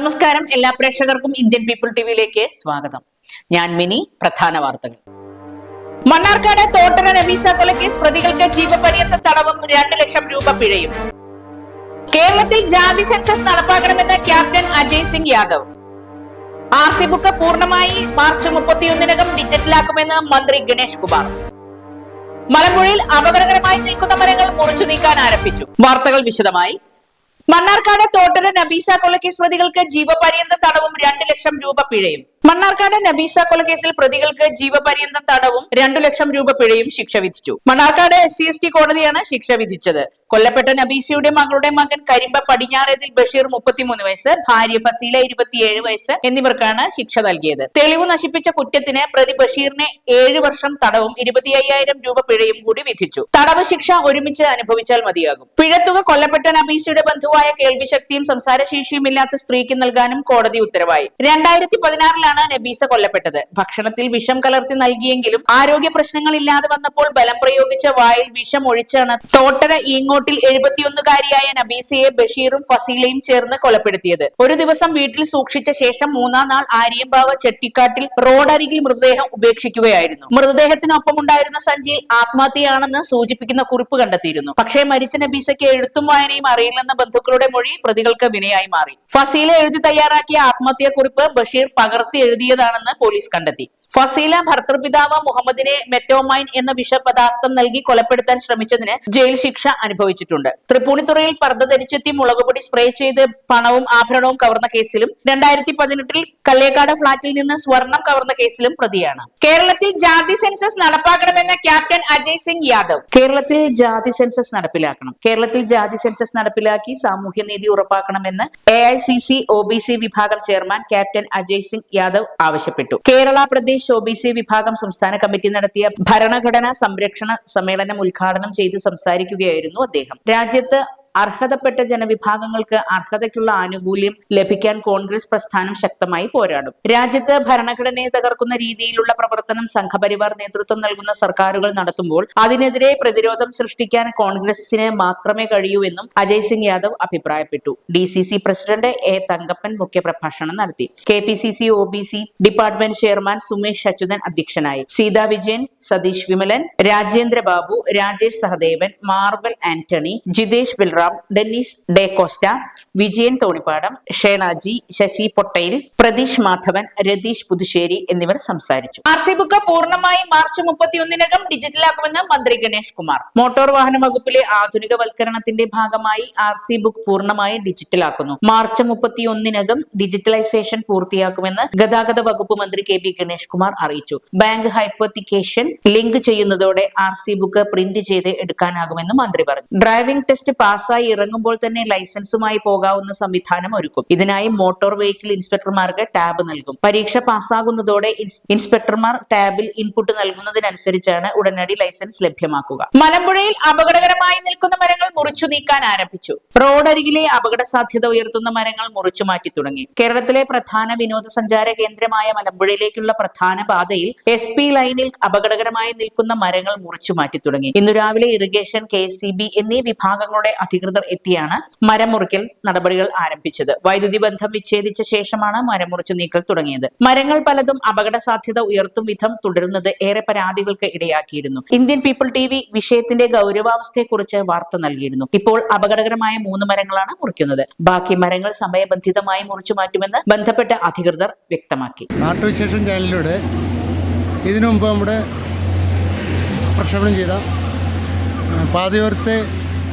നമസ്കാരം. എല്ലാ പ്രേക്ഷകർക്കും ഇന്ത്യൻ പീപ്പിൾ ടിവിയിലേക്ക് സ്വാഗതം. ഞാൻ മിനി. പ്രധാന വാർത്തകൾ. മണ്ണാർക്കാട് തോട്ടര നബീസ കൊലക്കേസ് പ്രതികൾക്ക് ജീവപര്യന്ത തടവും രണ്ട് ലക്ഷം രൂപ പിഴയും. കേരളത്തിൽ ജാതി സെൻസസ് നടപ്പാക്കണമെന്ന് captain Ajay Singh Yadav. R C book പൂർണമായി മാർച്ച് മുപ്പത്തിയൊന്നിനകം ഡിജിറ്റലാക്കുമെന്ന് മന്ത്രി ഗണേഷ് കുമാർ. മലമ്പുഴയിൽ അപകടകരമായി നിൽക്കുന്ന മരങ്ങൾ മുറിച്ചു നീക്കാൻ ആരംഭിച്ചു. വാർത്തകൾ വിശദമായി മണ്ണാർക്കാട് തോട്ടര നബീസ കൊലക്കേസ് പ്രതികൾക്ക് ജീവപര്യന്ത തടവും രണ്ട് ലക്ഷം രൂപ പിഴയും. മണ്ണാർക്കാട് നബീസ കൊലക്കേസിൽ പ്രതികൾക്ക് ജീവപര്യന്തം തടവും രണ്ടു ലക്ഷം രൂപ പിഴയും ശിക്ഷ വിധിച്ചു. Mannarkkad S C S T കോടതിയാണ് ശിക്ഷ വിധിച്ചത്. കൊല്ലപ്പെട്ട നബീസയുടെ മകളുടെ മകൻ കരിമ്പ പടിഞ്ഞാറേതിൽ ബഷീർ മുപ്പത്തിമൂന്ന് വയസ്സ് ഭാര്യ ഫസീല ഇരുപത്തിയേഴ് വയസ്സ് എന്നിവർക്കാണ് ശിക്ഷ നൽകിയത്. തെളിവ് നശിപ്പിച്ച കുറ്റത്തിന് പ്രതി ബഷീറിനെ ഏഴ് വർഷം തടവും ഇരുപത്തി അയ്യായിരം രൂപ പിഴയും കൂടി വിധിച്ചു. തടവ് ശിക്ഷ ഒരുമിച്ച് അനുഭവിച്ചാൽ മതിയാകും. പിഴത്തുക കൊല്ലപ്പെട്ട നബീസയുടെ ബന്ധുവായ കേൾവിശക്തിയും സംസാരശേഷിയും ഇല്ലാത്ത സ്ത്രീക്ക് നൽകാനും കോടതി ഉത്തരവായി. രണ്ടായിരത്തി പതിനാറിലാണ് നബീസ കൊല്ലപ്പെട്ടത്. ഭക്ഷണത്തിൽ വിഷം കലർത്തി നൽകിയെങ്കിലും ആരോഗ്യ പ്രശ്നങ്ങൾ ഇല്ലാതെ വന്നപ്പോൾ ബലം പ്രയോഗിച്ച വായിൽ വിഷം ഒഴിച്ചാണ് തോട്ടര ഈങ്ങോട്ടിൽ എഴുപത്തിയൊന്നുകാരിയായ നബീസയെ ബഷീറും ഫസീലയും ചേർന്ന് കൊലപ്പെടുത്തിയത്. ഒരു ദിവസം വീട്ടിൽ സൂക്ഷിച്ച ശേഷം മൂന്നാം നാൾ ആര്യമ്പാവ് ചെട്ടിക്കാട്ടിൽ റോഡരികിൽ മൃതദേഹം ഉപേക്ഷിക്കുകയായിരുന്നു. മൃതദേഹത്തിനൊപ്പം ഉണ്ടായിരുന്ന സഞ്ചിയിൽ ആത്മഹത്യയാണെന്ന് സൂചിപ്പിക്കുന്ന കുറിപ്പ് കണ്ടെത്തിയിരുന്നു. പക്ഷേ മരിച്ച നബീസയ്ക്ക് എഴുത്തും വായനയും അറിയില്ലെന്ന ബന്ധുക്കളുടെ മൊഴി പ്രതികൾക്ക് വിനയായി മാറി. ഫസീല എഴുതി തയ്യാറാക്കിയ ആത്മഹത്യാ കുറിപ്പ് ബഷീർ പകർത്തി എഴുതിയതാണെന്ന് പോലീസ് കണ്ടെത്തി. ഫസീല ഭർത്തൃപിതാവ് മുഹമ്മദിനെ മെറ്റോമൈൻ എന്ന വിഷപദാർത്ഥം നൽകി കൊലപ്പെടുത്താൻ ശ്രമിച്ചതിന് ജയിൽ ശിക്ഷ അനുഭവിച്ചിട്ടുണ്ട്. തൃപ്പൂണിത്തുറയിൽ പർദ്ദ ധരിച്ചെത്തി മുളകുപൊടി സ്പ്രേ ചെയ്ത് പണവും ആഭരണവും കവർന്ന കേസിലും രണ്ടായിരത്തി പതിനെട്ടിൽ കല്ലേക്കാട് ഫ്ളാറ്റിൽ നിന്ന് സ്വർണം കവർന്ന കേസിലും പ്രതിയാണ്. കേരളത്തിൽ ജാതി സെൻസസ് നടപ്പാക്കണമെന്ന ക്യാപ്റ്റൻ അജയ് സിംഗ് യാദവ്. കേരളത്തിൽ ജാതി സെൻസസ് നടപ്പിലാക്കണം. കേരളത്തിൽ ജാതി സെൻസസ് നടപ്പിലാക്കി സാമൂഹ്യനീതി ഉറപ്പാക്കണമെന്ന് A I C C O B C വിഭാഗം ചെയർമാൻ ക്യാപ്റ്റൻ അജയ് സിംഗ് യാദവ് ആവശ്യപ്പെട്ടു. കേരള പ്രദേശ് ഒ വിഭാഗം സംസ്ഥാന കമ്മിറ്റി നടത്തിയ ഭരണഘടനാ സംരക്ഷണ സമ്മേളനം ഉദ്ഘാടനം ചെയ്ത് സംസാരിക്കുകയായിരുന്നു അദ്ദേഹം. രാജ്യത്ത് അർഹതപ്പെട്ട ജനവിഭാഗങ്ങൾക്ക് അർഹതയ്ക്കുള്ള ആനുകൂല്യം ലഭിക്കാൻ കോൺഗ്രസ് പ്രസ്ഥാനം ശക്തമായി പോരാടും. രാജ്യത്ത് ഭരണഘടനയെ തകർക്കുന്ന രീതിയിലുള്ള പ്രവർത്തനം സംഘപരിവാർ നേതൃത്വം നൽകുന്ന സർക്കാരുകൾ നടത്തുമ്പോൾ അതിനെതിരെ പ്രതിരോധം സൃഷ്ടിക്കാൻ കോൺഗ്രസിന് മാത്രമേ കഴിയൂ എന്നും അജയ് സിംഗ് യാദവ് അഭിപ്രായപ്പെട്ടു. D C C president A Thankappan മുഖ്യപ്രഭാഷണം നടത്തി. K P C C O B C department chairman Sumesh Achuthan അധ്യക്ഷനായി. സീതാ വിജയൻ സതീഷ് വിമലൻ രാജേന്ദ്ര ബാബു രാജേഷ് സഹദേവൻ മാർബൽ ആന്റണി ജിതേഷ് ബിൽറാം ഡെന്നിസ് ഡേകോസ്റ്റ വിജയൻ തോണിപ്പാടം ഷേണാജി ശശി പൊട്ടയിൽ പ്രതീഷ് മാധവൻ രതീഷ് പുതുശ്ശേരി എന്നിവർ സംസാരിച്ചു. ആർ സി ബുക്ക് പൂർണമായി മാർച്ച് മുപ്പത്തിയൊന്നിനകം ഡിജിറ്റലാക്കുമെന്ന് മന്ത്രി ഗണേഷ് കുമാർ. മോട്ടോർ വാഹന വകുപ്പിലെ ആധുനികവൽക്കരണത്തിന്റെ ഭാഗമായി ആർ സി ബുക്ക് പൂർണമായി ഡിജിറ്റലാക്കുന്നു. മാർച്ച് മുപ്പത്തിയൊന്നിനകം ഡിജിറ്റലൈസേഷൻ പൂർത്തിയാക്കുമെന്ന് ഗതാഗത വകുപ്പ് മന്ത്രി കെ ബി ഗണേഷ് കുമാർ അറിയിച്ചു. ബാങ്ക് ഹൈപ്പത്തിക്കേഷൻ ലിങ്ക് ചെയ്യുന്നതോടെ ആർ സി ബുക്ക് പ്രിന്റ് ചെയ്ത് എടുക്കാനാകുമെന്ന് മന്ത്രി പറഞ്ഞു. ഡ്രൈവിംഗ് ടെസ്റ്റ് പാസ്സായി ഇറങ്ങുമ്പോൾ തന്നെ ലൈസൻസുമായി പോകാവുന്ന സംവിധാനം ഒരുക്കും. ഇതിനായി മോട്ടോർ വെഹിക്കിൾ ഇൻസ്പെക്ടർമാർക്ക് ടാബ് നൽകും. പരീക്ഷ പാസ്സാകുന്നതോടെ ഇൻസ്പെക്ടർമാർ ടാബിൽ ഇൻപുട്ട് നൽകുന്നതിനനുസരിച്ചാണ് ഉടനടി ലൈസൻസ് ലഭ്യമാക്കുക. മലമ്പുഴയിൽ അപകടകരമായി നിൽക്കുന്ന മരങ്ങൾ മുറിച്ചു നീക്കാൻ ആരംഭിച്ചു. റോഡരികിലെ അപകട സാധ്യത ഉയർത്തുന്ന മരങ്ങൾ മുറിച്ചു മാറ്റി തുടങ്ങി. കേരളത്തിലെ പ്രധാന വിനോദസഞ്ചാര കേന്ദ്രമായ മലമ്പുഴയിലേക്കുള്ള പ്രധാന പാതയിൽ എസ് പി ലൈനിൽ അപകടകരമായി നിൽക്കുന്ന മരങ്ങൾ മുറിച്ചു മാറ്റി തുടങ്ങി. ഇന്നു രാവിലെ ഇറിഗേഷൻ കെ എന്നീ വിഭാഗങ്ങളുടെ അധികൃതർ എത്തിയാണ് മരം മുറിക്കൽ നടപടികൾ ആരംഭിച്ചത്. വൈദ്യുതി ബന്ധം വിച്ഛേദിച്ച ശേഷമാണ് മരം മുറിച്ചു നീക്കൽ തുടങ്ങിയത്. മരങ്ങൾ പലതും അപകട സാധ്യത ഉയർത്തും വിധം തുടരുന്നത് ഏറെ പരാതികൾക്ക് ഇടയാക്കിയിരുന്നു. ഇന്ത്യൻ പീപ്പിൾ ടി വി വിഷയത്തിന്റെ ഗൗരവാവസ്ഥയെക്കുറിച്ച് വാർത്ത നൽകിയിരുന്നു. ഇപ്പോൾ അപകടകരമായ മൂന്ന് മരങ്ങളാണ് മുറിക്കുന്നത്. ബാക്കി മരങ്ങൾ സമയബന്ധിതമായി മുറിച്ചു മാറ്റുമെന്ന് ബന്ധപ്പെട്ട അധികൃതർ വ്യക്തമാക്കി. നാട്ടുവിശേഷം ചാനലിലൂടെ ഇതിനു മുമ്പ് നമ്മുടെ പ്രക്ഷേപണം ചെയ്ത പാതയോരത്തെ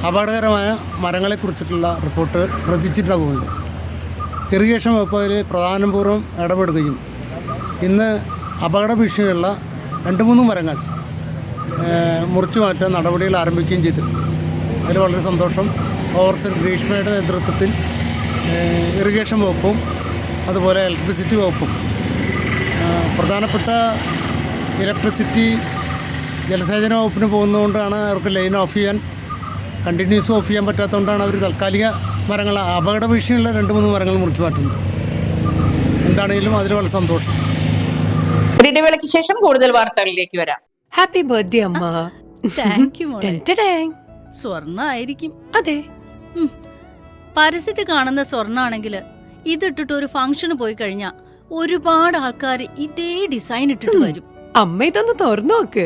അപകടകരമായ മരങ്ങളെക്കുറിച്ചിട്ടുള്ള റിപ്പോർട്ട് ശ്രദ്ധിച്ചിട്ടുള്ളതുകൊണ്ട് ഇറിഗേഷൻ വകുപ്പ് അതിൽ പ്രധാനപൂർവം ഇടപെടുകയും ഇന്ന് അപകട ഭീഷണിയുള്ള രണ്ട് മൂന്ന് മരങ്ങൾ മുറിച്ചു മാറ്റാൻ നടപടികൾ ആരംഭിക്കുകയും ചെയ്തിട്ടുണ്ട്. അതിൽ വളരെ സന്തോഷം. ഓവർസർ ഗ്രീഷ്മയുടെ നേതൃത്വത്തിൽ ഇറിഗേഷൻ വകുപ്പും അതുപോലെ ഇലക്ട്രിസിറ്റി വകുപ്പും പ്രധാനപ്പെട്ട ഇലക്ട്രിസിറ്റി ജലസേചന വകുപ്പിന് പോകുന്നതുകൊണ്ടാണ് അവർക്ക് ലൈൻ ഓഫ് ചെയ്യാൻ കണ്ടിന്യൂസ് ഓഫ് ചെയ്യാൻ പറ്റാത്തതുകൊണ്ടാണ് അവർ താൽക്കാലിക മരങ്ങൾ അപകട ഭീഷണിയുള്ള രണ്ട് മൂന്ന് മരങ്ങൾ മുറിച്ചു മാറ്റുന്നത്. എന്താണെങ്കിലും അതിൽ വളരെ സന്തോഷം. ഒരു ഇടവേളയ്ക്ക് ശേഷം കൂടുതൽ വാർത്തകളിലേക്ക് വരാം. ഹാപ്പി ബർത്ത്ഡേ അമ്മ. താങ്ക് യു മോളെ. സ്വർണ ആയിരിക്കും അതെ. പരസ്യത്തിൽ കാണുന്ന സ്വർണാണെങ്കിൽ ഇതിട്ടിട്ട് ഒരു ഫംഗ്ഷന് പോയി കഴിഞ്ഞാൽ ഒരുപാട് ആൾക്കാർ ഇതേ ഡിസൈൻ ഇട്ടിട്ട് വരും. അമ്മ ഇതൊന്ന് തുറന്നു നോക്ക്.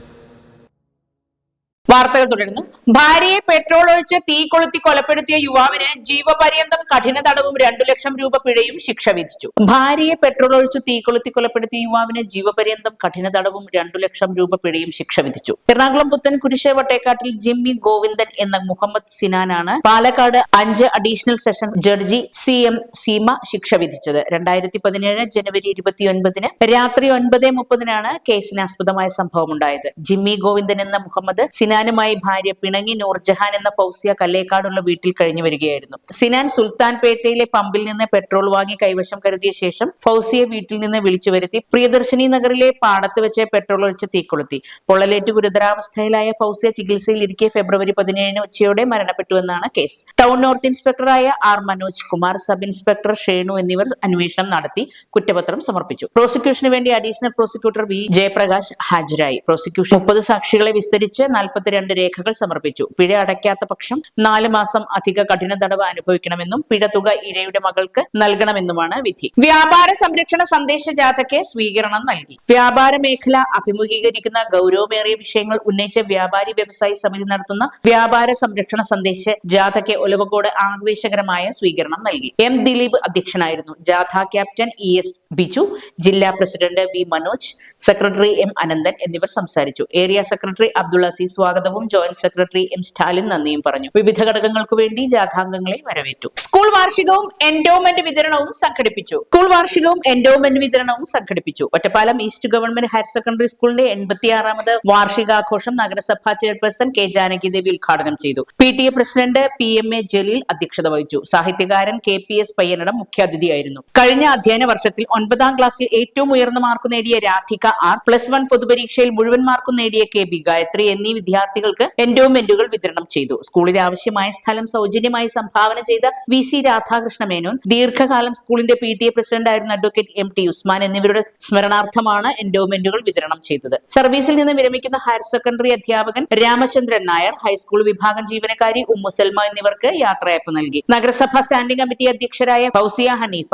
വാർത്തകൾ തുടരുന്നു. ഭാര്യയെ പെട്രോൾ ഒഴിച്ച് തീ കൊളുത്തി കൊലപ്പെടുത്തിയ യുവാവിന് ജീവപര്യന്തം കഠിന തടവും രണ്ടു ലക്ഷം രൂപ പിഴയും ശിക്ഷ വിധിച്ചു. ഭാര്യയെ പെട്രോൾ ഒഴിച്ച് തീ കൊളുത്തി കൊലപ്പെടുത്തിയ യുവാവിന് ജീവപര്യന്തം കഠിന തടവും രണ്ടു ലക്ഷം രൂപ പിഴയും ശിക്ഷ വിധിച്ചു. എറണാകുളം പുത്തൻ കുരിശ് വട്ടേക്കാട്ടിൽ ജിമ്മി ഗോവിന്ദൻ എന്ന മുഹമ്മദ് സിനാനാണ് പാലക്കാട് അഞ്ച് additional sessions judge C M Seema ശിക്ഷ വിധിച്ചത്. രണ്ടായിരത്തി പതിനേഴ് ജനുവരി ഇരുപത്തിയൊൻപതിന് രാത്രി ഒൻപത് മുപ്പതിനാണ് കേസിനാസ്പദമായ സംഭവമുണ്ടായത്. ജിമ്മി ഗോവിന്ദൻ എന്ന മുഹമ്മദ് സിനാനുമായി ഭാര്യ പിണങ്ങി നൂർജഹാൻ എന്ന ഫൗസിയ കല്ലേക്കാടുള്ള വീട്ടിൽ കഴിഞ്ഞു വരികയായിരുന്നു. സിനാൻ സുൽത്താൻപേട്ടയിലെ പമ്പിൽ നിന്ന് പെട്രോൾ വാങ്ങി കൈവശം കരുതിയ ശേഷം ഫൗസിയെ വീട്ടിൽ നിന്ന് വിളിച്ചു വരുത്തി പ്രിയദർശിനി നഗറിലെ പാടത്ത് വെച്ച് പെട്രോൾ ഒഴിച്ച് തീക്കൊളുത്തി പൊള്ളലേറ്റ് ഗുരുതരാവസ്ഥയിലായ ഫൗസിയ ചികിത്സയിൽ ഇരിക്കെ ഫെബ്രുവരി പതിനേഴിന് ഉച്ചയോടെ മരണപ്പെട്ടുവെന്നാണ് case. Town north ഇൻസ്പെക്ടറായ R Manoj Kumar sub inspector Shenu എന്നിവർ അന്വേഷണം നടത്തി കുറ്റപത്രം സമർപ്പിച്ചു. പ്രോസിക്യൂഷന് വേണ്ടി അഡീഷണൽ പ്രോസിക്യൂട്ടർ വി. ജയപ്രകാശ് ഹാജരായി. പ്രോസിക്യൂഷൻ മുപ്പത് സാക്ഷികളെ വിസ്തരിച്ച് നാൽപ്പത്തിരണ്ട് രേഖകൾ സമർപ്പിച്ചു. പിഴ അടയ്ക്കാത്ത പക്ഷം നാല് മാസം അധിക കഠിന തടവ് അനുഭവിക്കണമെന്നും പിഴ തുക ഇരയുടെ മകൾക്ക് നൽകണമെന്നുമാണ് വിധി. വ്യാപാര സംരക്ഷണ സന്ദേശ ജാഥയ്ക്ക് സ്വീകരണം നൽകി. വ്യാപാര മേഖല അഭിമുഖീകരിക്കുന്ന ഗൗരവമേറിയ വിഷയങ്ങൾ ഉന്നയിച്ച വ്യാപാരി വ്യവസായി സമിതി നടത്തുന്ന വ്യാപാര സംരക്ഷണ സന്ദേശ ജാഥയ്ക്ക് ഒലവക്കോട് ആവേശകരമായ സ്വീകരണം നൽകി. എം ദിലീപ് അധ്യക്ഷനായിരുന്നു. ജാഥ ക്യാപ്റ്റൻ ഇ എസ് ബിജു ജില്ലാ president V Manoj secretary M Ananthan എന്നിവർ സംസാരിച്ചു. ഏരിയ സെക്രട്ടറി അബ്ദുൾ അസീസ് സ്വാഗതവും ജോയിന്റ് സെക്രട്ടറി എം സ്റ്റാലിൻ നന്ദിയും പറഞ്ഞു. വിവിധ ഘടകങ്ങൾക്ക് വേണ്ടി ജാഥാംഗങ്ങളെ വരവേറ്റു. സ്കൂൾ വാർഷികവും എൻഡോമെന്റ് വിതരണവും സംഘടിപ്പിച്ചു. സ്കൂൾ വാർഷികവും എൻഡോമെന്റ് വിതരണവും സംഘടിപ്പിച്ചു. Ottapalam east government higher secondary സ്കൂളിന്റെ എൺപത്തിയാറാമത് വാർഷികാഘോഷം നഗരസഭാ ചെയർപേഴ്സൺ കെ. ജാനകി ദേവി ഉദ്ഘാടനം ചെയ്തു. P. T. A president P. M. A. Jaleel അധ്യക്ഷത വഹിച്ചു. സാഹിത്യകാരൻ കെ. പി. എസ്. പയ്യനടം മുഖ്യാതിഥിയായിരുന്നു. കഴിഞ്ഞ അധ്യയന വർഷത്തിൽ ഒൻപതാം ക്ലാസ്സിൽ ഏറ്റവും ഉയർന്ന മാർക്ക് നേടിയ രാധിക ആർ പ്ലസ് വൺ പൊതുപരീക്ഷയിൽ മുഴുവൻ മാർക്കും നേടിയ കെ. ബി ഗായത്രി എന്നീ വിദ്യാർത്ഥികൾക്ക് എൻഡോമെന്റുകൾ വിതരണം ചെയ്തു. സ്കൂളിന് ആവശ്യമായ സ്ഥലം സൗജന്യമായി സംഭാവന ചെയ്ത വി സി രാധാകൃഷ്ണ മേനോൻ ദീർഘകാലം സ്കൂളിന്റെ പി ടി എ പ്രസിഡന്റായിരുന്ന അഡ്വക്കേറ്റ് എം ടി ഉസ്മാൻ എന്നിവരുടെ സ്മരണാർത്ഥമാണ് എൻഡോമെന്റുകൾ വിതരണം ചെയ്തത്. സർവീസിൽ നിന്ന് വിരമിക്കുന്ന ഹയർ സെക്കൻഡറി അധ്യാപകൻ രാമചന്ദ്രൻ നായർ ഹൈസ്കൂൾ വിഭാഗം ജീവനക്കാരി ഉമ്മുസൽമ എന്നിവർക്ക് യാത്രയപ്പ് നൽകി. നഗരസഭാ സ്റ്റാൻഡിംഗ് കമ്മിറ്റി അധ്യക്ഷരായ ഫൗസിയ ഹനീഫ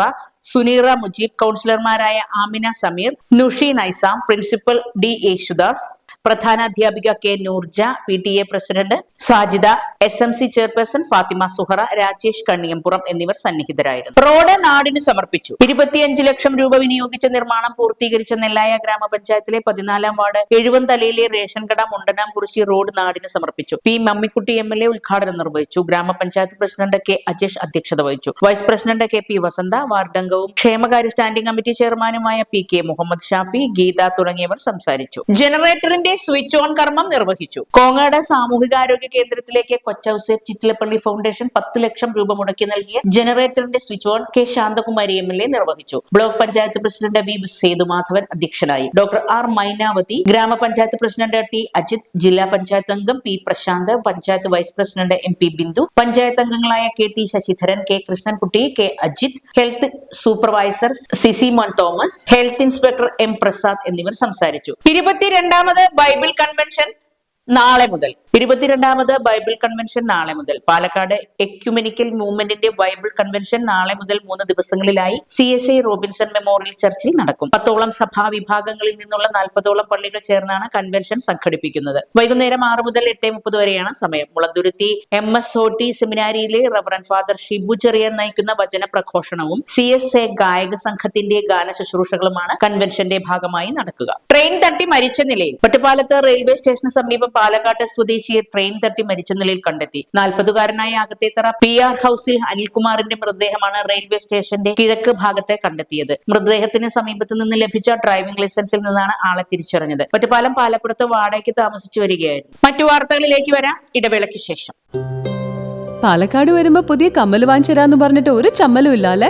സുനീറ മുജീബ് കൌൺസിലർമാരായ ആമിന സമീർ നുഷി നൈസാം പ്രിൻസിപ്പൽ ഡി യേശുദാസ് പ്രധാന അധ്യാപിക K Noorja P T A president Sajida S M C chairperson Fathima Suhara Rajesh Kanniyampuram എന്നിവർ സന്നിഹിതരായിരുന്നു. റോഡ് നാടിന് സമർപ്പിച്ചു. ഇരുപത്തിയഞ്ച് ലക്ഷം രൂപ വിനിയോഗിച്ച നിർമ്മാണം പൂർത്തീകരിച്ച നെല്ലായ ഗ്രാമപഞ്ചായത്തിലെ പതിനാലാം വാർഡ് എഴുവന്തലയിലെ റേഷൻ കട മുണ്ടനാം കുറിശി റോഡ് നാടിന് സമർപ്പിച്ചു. P Mammikutty M L A ഉദ്ഘാടനം നിർവഹിച്ചു. ഗ്രാമപഞ്ചായത്ത് പ്രസിഡന്റ് കെ അജേഷ് അധ്യക്ഷത വഹിച്ചു. Vice president K P Vasantha വാർഡംഗവും ക്ഷേമകാര്യ സ്റ്റാൻഡിംഗ് കമ്മിറ്റി ചെയർമാനുമായ പി കെ മുഹമ്മദ് ഷാഫി ഗീത തുടങ്ങിയവർ സംസാരിച്ചു. ജനറേറ്ററിന്റെ സ്വിച്ച് ഓൺ കർമ്മം നിർവഹിച്ചു. കോങ്ങാട് സാമൂഹികാരോഗ്യ കേന്ദ്രത്തിലേക്ക് കൊച്ചൌസേഫ് ചിറ്റിലപ്പള്ളി ഫൗണ്ടേഷൻ പത്ത് ലക്ഷം രൂപ മുടക്കി നൽകിയ ജനറേറ്ററിന്റെ switch on K Shanthakumari M L A നിർവഹിച്ചു. Block panchayat president V Sethumadhavan അധ്യക്ഷനായി. ഡോക്ടർ ആർ മൈനാവതി ഗ്രാമപഞ്ചായത്ത് പ്രസിഡന്റ് ടി അജിത് ജില്ലാ പഞ്ചായത്ത് അംഗം P Prashanth panchayat vice president M P Bindu panchayat അംഗങ്ങളായ K T Sasidharan K Krishnankutty K Ajith health supervisor Sisimon Thomas health inspector M Prasad എന്നിവർ സംസാരിച്ചു. ഇരുപത്തിരണ്ടാമത് Bible convention നാളെ മുതൽ. ഇരുപത്തിരണ്ടാമത് Bible convention നാളെ മുതൽ. പാലക്കാട് എക്യുമെനിക്കൽ മൂവ്മെന്റിന്റെ ബൈബിൾ കൺവെൻഷൻ നാളെ മുതൽ മൂന്ന് ദിവസങ്ങളിലായി C S I Robinson memorial ചർച്ചിൽ നടക്കും. പത്തോളം സഭാ വിഭാഗങ്ങളിൽ നിന്നുള്ള നാൽപ്പതോളം പള്ളികൾ ചേർന്നാണ് കൺവെൻഷൻ സംഘടിപ്പിക്കുന്നത്. വൈകുന്നേരം ആറ് മുതൽ എട്ട് മുപ്പത് വരെയാണ് സമയം. Mulanthuruthy M S O T സെമിനാരിയിലെ reverend father Shibu ചെറിയ നയിക്കുന്ന വചന പ്രഘോഷണവും സി എസ് എ ഗായക സംഘത്തിന്റെ ഗാന ശുശ്രൂഷകളുമാണ് കൺവെൻഷന്റെ ഭാഗമായി നടക്കുക. ട്രെയിൻ തട്ടി മരിച്ച നിലയിൽ. ഒറ്റപ്പാലത്ത് റെയിൽവേ സ്റ്റേഷന് സമീപം പാലക്കാട്ട് സ്വദേശിയെ ട്രെയിൻ തട്ടി മരിച്ച നിലയിൽ കണ്ടെത്തി. നാൽപ്പതുകാരനായ അകത്തേത്തറ പി ആർ ഹൌസിൽ അനിൽകുമാറിന്റെ മൃതദേഹമാണ് റെയിൽവേ സ്റ്റേഷന്റെ കിഴക്ക് ഭാഗത്തെ കണ്ടെത്തിയത്. മൃതദേഹത്തിന് സമീപത്ത് നിന്ന് ലഭിച്ച ഡ്രൈവിംഗ് ലൈസൻസിൽ നിന്നാണ് ആളെ തിരിച്ചറിഞ്ഞത്. ഒറ്റപ്പാലം പാലപ്പുറത്ത് വാടകയ്ക്ക് താമസിച്ചു വരികയായിരുന്നു. മറ്റു വാർത്തകളിലേക്ക് വരാം. ഇടവേളയ്ക്ക് ശേഷം. പാലക്കാട് വരുമ്പോ പുതിയ കമ്മൽ വാങ്ങിച്ചരാന്ന് പറഞ്ഞിട്ട് ഒരു ചമ്മലും ഇല്ല അല്ലേ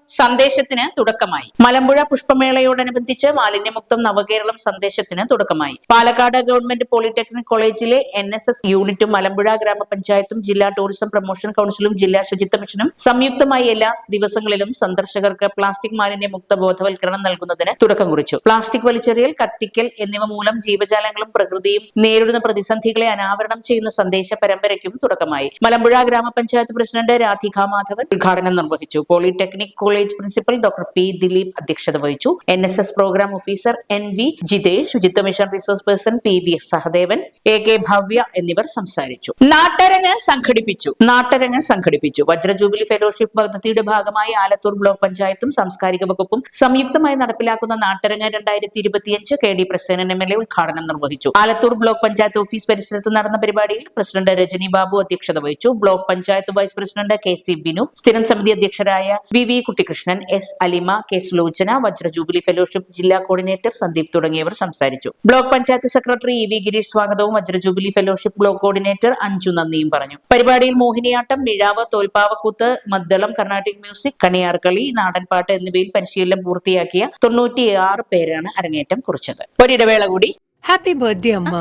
സന്ദേശത്തിന് തുടക്കമായി. മലമ്പുഴ പുഷ്പമേളയോടനുബന്ധിച്ച് മാലിന്യമുക്തം നവകേരളം സന്ദേശത്തിന് തുടക്കമായി. പാലക്കാട് ഗവൺമെന്റ് പോളിടെക്നിക് കോളേജിലെ എൻ എസ് എസ് യൂണിറ്റും മലമ്പുഴ ഗ്രാമപഞ്ചായത്തും ജില്ലാ ടൂറിസം പ്രൊമോഷൻ കൌൺസിലും ജില്ലാ ശുചിത്വ മിഷനും സംയുക്തമായി എല്ലാ ദിവസങ്ങളിലും സന്ദർശകർക്ക് പ്ലാസ്റ്റിക് മാലിന്യമുക്ത ബോധവൽക്കരണം നൽകുന്നതിന് തുടക്കം കുറിച്ചു. പ്ലാസ്റ്റിക് വലിച്ചെറിയൽ കത്തിക്കൽ എന്നിവ മൂലം ജീവജാലങ്ങളും പ്രകൃതിയും നേരിടുന്ന പ്രതിസന്ധികളെ അനാവരണം ചെയ്യുന്ന സന്ദേശ പരമ്പരയ്ക്കും തുടക്കമായി. മലമ്പുഴ ഗ്രാമപഞ്ചായത്ത് പ്രസിഡന്റ് രാധിക മാധവൻ ഉദ്ഘാടനം നിർവഹിച്ചു. Polytechnic college principal doctor P Dileep അധ്യക്ഷത വഹിച്ചു. N S S programme officer N V Jithesh ശുചിത്വ mission resource person P V Sahadevan A K Bhavya എന്നിവർ സംസാരിച്ചു. നാട്ടരങ്ങ് സംഘടിപ്പിച്ചു. നാട്ടരങ്ങ് സംഘടിപ്പിച്ചു. വജ്ര ജൂബിലി ഫെലോഷിപ്പ് പദ്ധതിയുടെ ഭാഗമായി ആലത്തൂർ ബ്ലോക്ക് പഞ്ചായത്തും സാംസ്കാരിക വകുപ്പും സംയുക്തമായി നടപ്പിലാക്കുന്ന നാട്ടരങ്ങ് രണ്ടായിരത്തി ഇരുപത്തിയഞ്ച് K D Prasenan M L A ഉദ്ഘാടനം നിർവഹിച്ചു. ആലത്തൂർ ബ്ലോക്ക് പഞ്ചായത്ത് ഓഫീസ് പരിസരത്ത് നടന്ന പരിപാടിയിൽ പ്രസിഡന്റ് രജനി ബാബു അധ്യക്ഷത വഹിച്ചു. Block panchayat vice president K C Binu സ്ഥിരം സമിതി അധ്യക്ഷരായ V V Kuttikrishnan S. Alima K. Sulochana Vajra jubilee fellowship ജില്ലാ കോർഡിനേറ്റർ സന്ദീപ് തുടങ്ങിയവർ സംസാരിച്ചു. Block panchayat secretary E V Girish സ്വാഗതവും Vajra jubilee fellowship block coordinator Anju നന്ദിയും പറഞ്ഞു. പരിപാടിയിൽ മോഹിനിയാട്ടം മിഴാവ് തോൽപ്പാവക്കൂത്ത് മദ്ദളം കർണാട്ടിക് മ്യൂസിക് കണിയാർകളി നാടൻപാട്ട് എന്നിവയിൽ പരിശീലനം പൂർത്തിയാക്കിയ തൊണ്ണൂറ്റിയാറ് പേരാണ് അരങ്ങേറ്റം കുറിച്ചത്. ഒരിടവേള കൂടി. ഹാപ്പി ബർത്ത്ഡേ അമ്മ.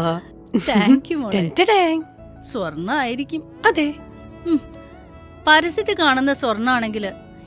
താങ്ക് യു മോളെ. സ്വർണ ആയിരിക്കും അതെ. പരസ്യത്തിൽ കാണുന്ന സ്വർണാണെങ്കിൽ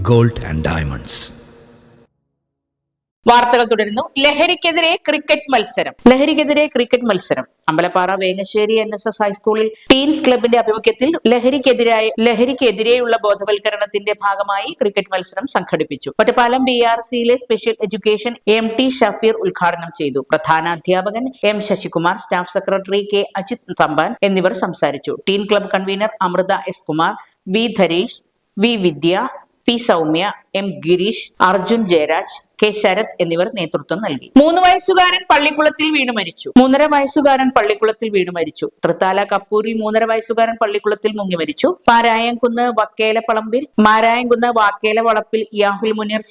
gold and diamonds. വാർത്തകൾ തുടരുന്നു. ലഹരിക്കെതിരെ ക്രിക്കറ്റ് മത്സരം. ലഹരിക്കെതിരെ ക്രിക്കറ്റ് മത്സരം. Ambalappara Vengassery N S S ഹൈസ്കൂളിൽ ടീൻസ് ക്ലബിന്റെ ആഭിമുഖ്യത്തിൽ ലഹരിക്കെതിരായ ലഹരിക്കെതിരെയുള്ള ബോധവൽക്കരണത്തിന്റെ ഭാഗമായി ക്രിക്കറ്റ് മത്സരം സംഘടിപ്പിച്ചു. ഒറ്റപ്പാലം ബി ആർ സിയിലെ special education M T Shafeer ഉദ്ഘാടനം ചെയ്തു. പ്രധാന അധ്യാപകൻ M Sasikumar staff secretary K Ajith Thampan എന്നിവർ സംസാരിച്ചു. Teen club convener Amritha S Kumar V Dharish V Vidya P Soumya M Girish Arjun Jayaraj K Sarath എന്നിവർ നേതൃത്വം നൽകി. മൂന്ന് വയസ്സുകാരൻ പള്ളിക്കുളത്തിൽ വീണു മരിച്ചു. മൂന്നര വയസ്സുകാരൻ പള്ളിക്കുളത്തിൽ വീണു മരിച്ചു. തൃത്താല കപ്പൂരിൽ മൂന്നര വയസ്സുകാരൻ പള്ളിക്കുളത്തിൽ മുങ്ങി മരിച്ചു. പാരായംകുന്ന് വക്കേലപ്പളമ്പിൽ മാരായംകുന്ന് വാക്കേല വളപ്പിൽ യാഹുൽ മുനീർ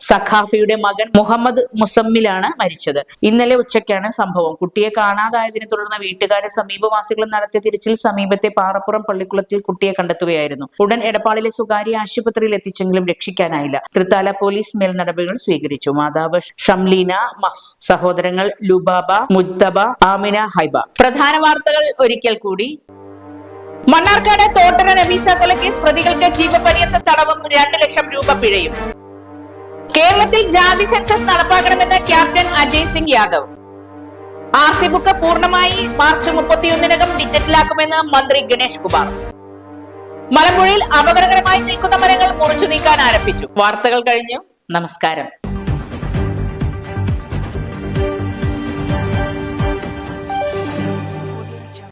സഖാഫിയുടെ മകൻ മുഹമ്മദ് മുസമ്മിലാണ് മരിച്ചത്. ഇന്നലെ ഉച്ചയ്ക്കാണ് സംഭവം. കുട്ടിയെ കാണാതായതിനെ തുടർന്ന് വീട്ടുകാരെ സമീപവാസികളും നടത്തിയ തിരിച്ചിൽ സമീപത്തെ പാറപ്പുറം പള്ളിക്കുളത്തിൽ കുട്ടിയെ കണ്ടെത്തുകയായിരുന്നു. ഉടൻ എടപ്പാളിലെ സ്വകാര്യ ആശുപത്രിയിൽ എത്തിച്ചെങ്കിലും രക്ഷിക്കാനായില്ല. തൃത്താല പോലീസ് മേൽ നടപടികൾ സ്വീകരിച്ചു. മാതാവ് ഷംലീന മഹ്സ് സഹോദരങ്ങൾ ലുബാബ മുത്തബ ആമിന ഹൈബ. പ്രധാന വാർത്തകൾ ഒരിക്കൽ കൂടി. മണ്ണാർക്കാട് തോട്ടര നബീസ കൊലക്കേസ് പ്രതികൾക്ക് ജീവപര്യന്ത തടവും രണ്ട് ലക്ഷം രൂപ പിഴയും. കേരളത്തിൽ ജാതി സെൻസസ് നടപ്പാക്കണമെന്ന് captain Ajay Singh Yadav. R C book പൂർണമായി മാർച്ച് മുപ്പത്തിയൊന്നിനകം ഡിജിറ്റലാക്കുമെന്ന് മന്ത്രി ഗണേഷ് കുമാർ. മലമ്പുഴയിൽ അപകടകരമായി നിൽക്കുന്ന മരങ്ങൾ മുറിച്ചു നീക്കാൻ ആരംഭിച്ചു. വാർത്തകൾ കഴിഞ്ഞു. നമസ്കാരം.